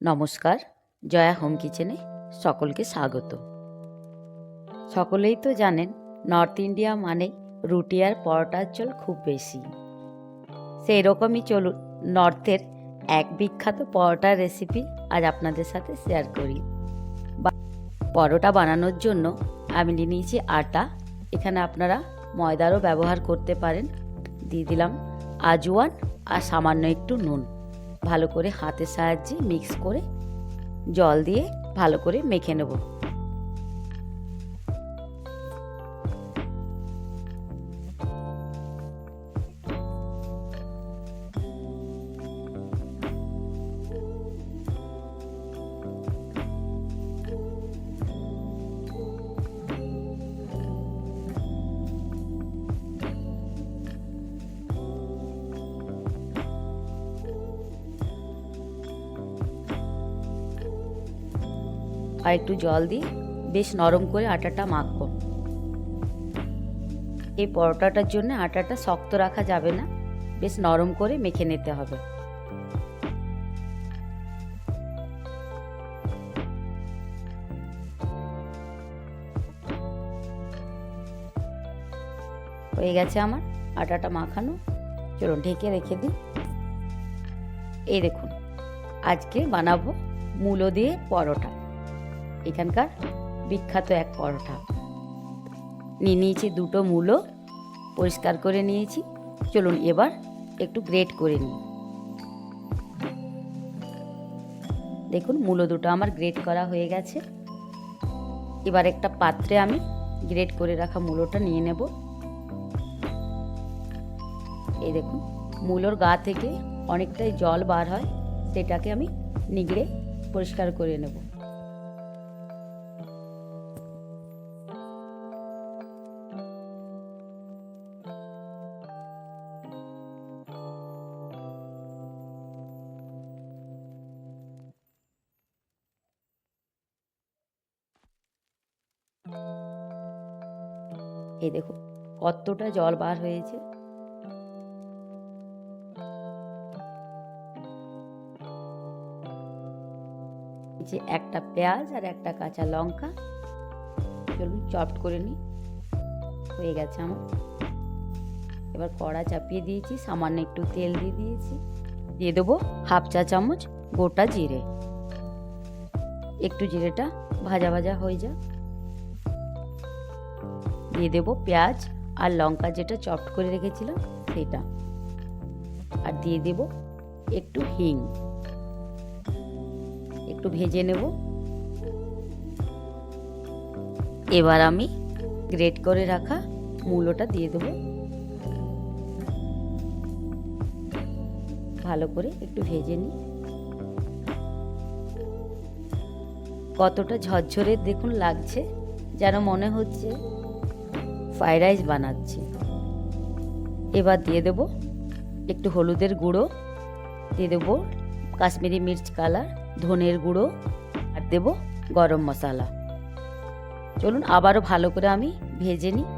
নমস্কার, জয়া হোম কিচেনে সকলকে স্বাগত। সকলেই তো জানেন, নর্থ ইন্ডিয়া মানে রুটি আর পরোটার চল খুব বেশি। সেই রকমই চলুন নর্থের এক বিখ্যাত পরোটার রেসিপি আজ আপনাদের সাথে শেয়ার করি। পরোটা বানানোর জন্য আমি নিয়ে নিয়েছি আটা। এখানে আপনারা ময়দারও ব্যবহার করতে পারেন। দিয়ে দিলাম আজওয়ান আর সামান্য একটু নুন। ভালো করে হাতের সাহায্যে মিক্স করে জল দিয়ে ভালো করে মেখে নেব। আর একটু জল দিয়ে বেশ নরম করে আটাটা মাখবো। এই পরোটাটার জন্য আটাটা শক্ত রাখা যাবে না। বেশ নরম করে মেখে নিতে হবে। হয়ে গেছে আমার আটাটা মাখানো। চলুন ঢেকে রেখে দিই। এই দেখুন, আজকে বানাবো মূলো দিয়ে পরোটা। এখানকার বিখ্যাত এক পরোটা। নিয়ে নিয়েছি দুটো মূলো, পরিষ্কার করে নিয়েছি। চলুন এবার একটু গ্রেট করে নিই। দেখুন, মূলো দুটো আমার গ্রেট করা হয়ে গেছে। এবার একটা পাত্রে আমি গ্রেট করে রাখা মূলোটা নিয়ে নেব। এই দেখুন, মূলোর গা থেকে অনেকটাই জল বার হয়, সেটাকে আমি নিগড়ে পরিষ্কার করে নেব। এই দেখুন কতটা জল বার হয়েছে। যে একটা পেঁয়াজ আর একটা কাঁচা লঙ্কা। চলুন চপড করে নিই। হয়ে গেছে আমার। এবার কড়া চাপিয়ে দিয়েছি, সামান্য একটু তেল দিয়ে দিয়েছি। দিয়ে দেবো হাফ চা চামচ গোটা জিরে। একটু জিরেটা ভাজা ভাজা হয়ে যা দিয়ে দেবো পেঁয়াজ আর লঙ্কা যেটা চপড করে রেখেছিলাম সেটা। আর দিয়ে দেবো একটু হিং। একটু ভেজে নেব। এবার আমি গ্রেট করে রাখা মূলোটা দিয়ে দেবো। ভালো করে একটু ভেজে নিই। কতটা ঝরঝরে দেখুন লাগছে, যেন মনে হচ্ছে ফ্রাইড রাইস বানাচ্ছি। এবার দিয়ে দেবো একটু হলুদের গুঁড়ো, দিয়ে দেবো কাশ্মীরি মির্চ কালার ধনের গুঁড়ো, আর দেব গরম মশলা। চলুন আবারও ভালো করে আমি ভেজে নিই।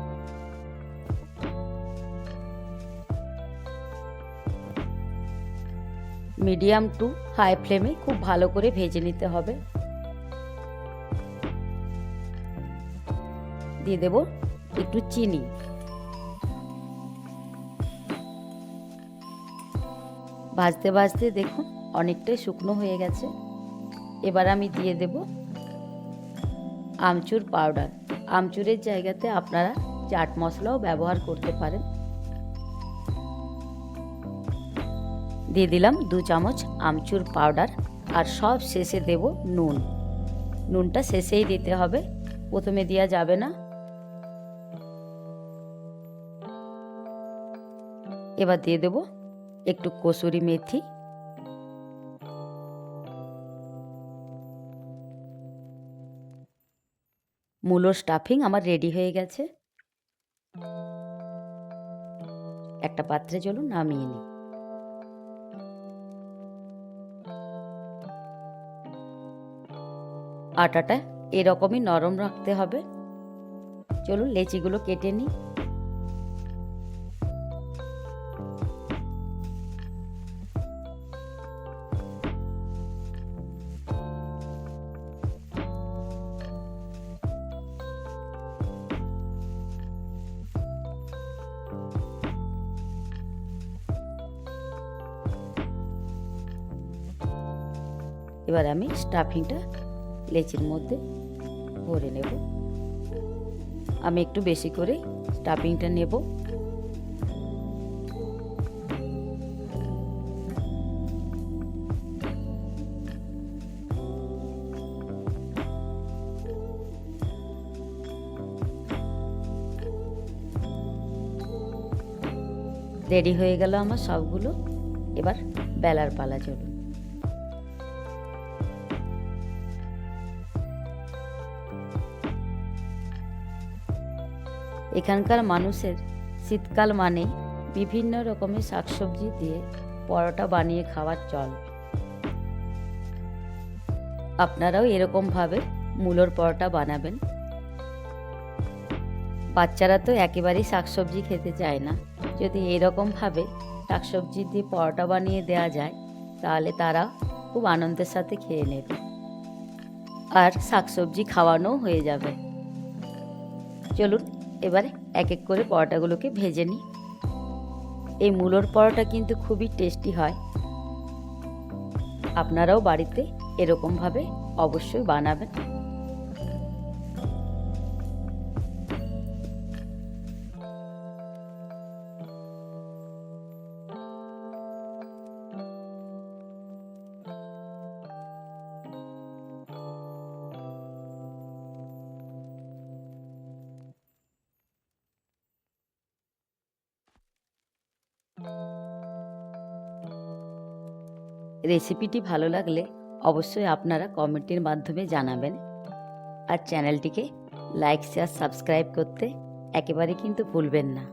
মিডিয়াম টু হাই ফ্লেমে খুব ভালো করে ভেজে নিতে হবে। দিয়ে দেব একটু চিনি। ভাজতে ভাজতে দেখুন অনেকটাই শুকনো হয়ে গেছে। এবার আমি দিয়ে দেব আমচুর পাউডার। আমচুরের জায়গাতে আপনারা চাট মশলাও ব্যবহার করতে পারেন। দিয়ে দিলাম দু চামচ আমচুর পাউডার আর সব শেষে দেব নুন। নুনটা শেষেই দিতে হবে। প্রথমে দেওয়া যাবে না। এবার দিয়ে দেব একটু কসুরি মেথি। মূলো স্টাফিং আমার রেডি হয়ে গেছে। একটা পাত্রে চলুন নামিয়ে নিই। আটাটা এরকমই নরম রাখতে হবে। চলুন লেচিগুলো কেটে নিই। এবার আমি স্টাফিংটা লেচির মধ্যে ভরে নেব। আমি একটু বেশি করে স্টাফিংটা নেব। রেডি হয়ে গেল আমার সবগুলো। এবার বেলার পালা চলুন। এখানকার মানুষের শীতকাল মানে বিভিন্ন রকমের শাকসবজি দিয়ে পরোটা বানিয়ে খাওয়ার চল। আপনারাও এরকমভাবে মূলোর পরোটা বানাবেন। বাচ্চারা তো একেবারেই শাকসবজি খেতে চায় না। যদি এরকমভাবে শাকসবজি দিয়ে পরোটা বানিয়ে দেওয়া যায়, তাহলে তারা খুব আনন্দের সাথে খেয়ে নেবে। আর শাকসবজি খাওয়ানোও হয়ে যাবে। চলুন এবারে এক এক করে পরোটাগুলোকে ভেজে নিই। এই মূলোর পরোটা কিন্তু খুবই টেস্টি হয়। আপনারাও বাড়িতে এরকমভাবে অবশ্যই বানাবেন। রেসিপিটি ভালো লাগলে অবশ্যই আপনারা কমেন্টের মাধ্যমে জানাবেন। আর চ্যানেলটিকে লাইক, শেয়ার, সাবস্ক্রাইব করতে একেবারে কিন্তু ভুলবেন না।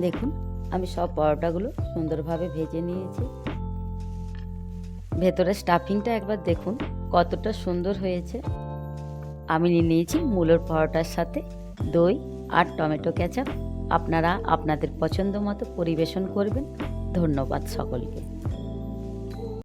দেখুন, আমি সব পরোটাগুলো সুন্দরভাবে ভেজে নিয়েছি। ভেতরে স্টাফিংটা একবার দেখুন, কতটা সুন্দর হয়েছে। আমি নিয়ে নিয়েছি মূলোর পরোটার সাথে দই আর টমেটো কেচাপ। আপনারা আপনাদের পছন্দ মতো পরিবেশন করবেন। ধন্যবাদ সকলকে।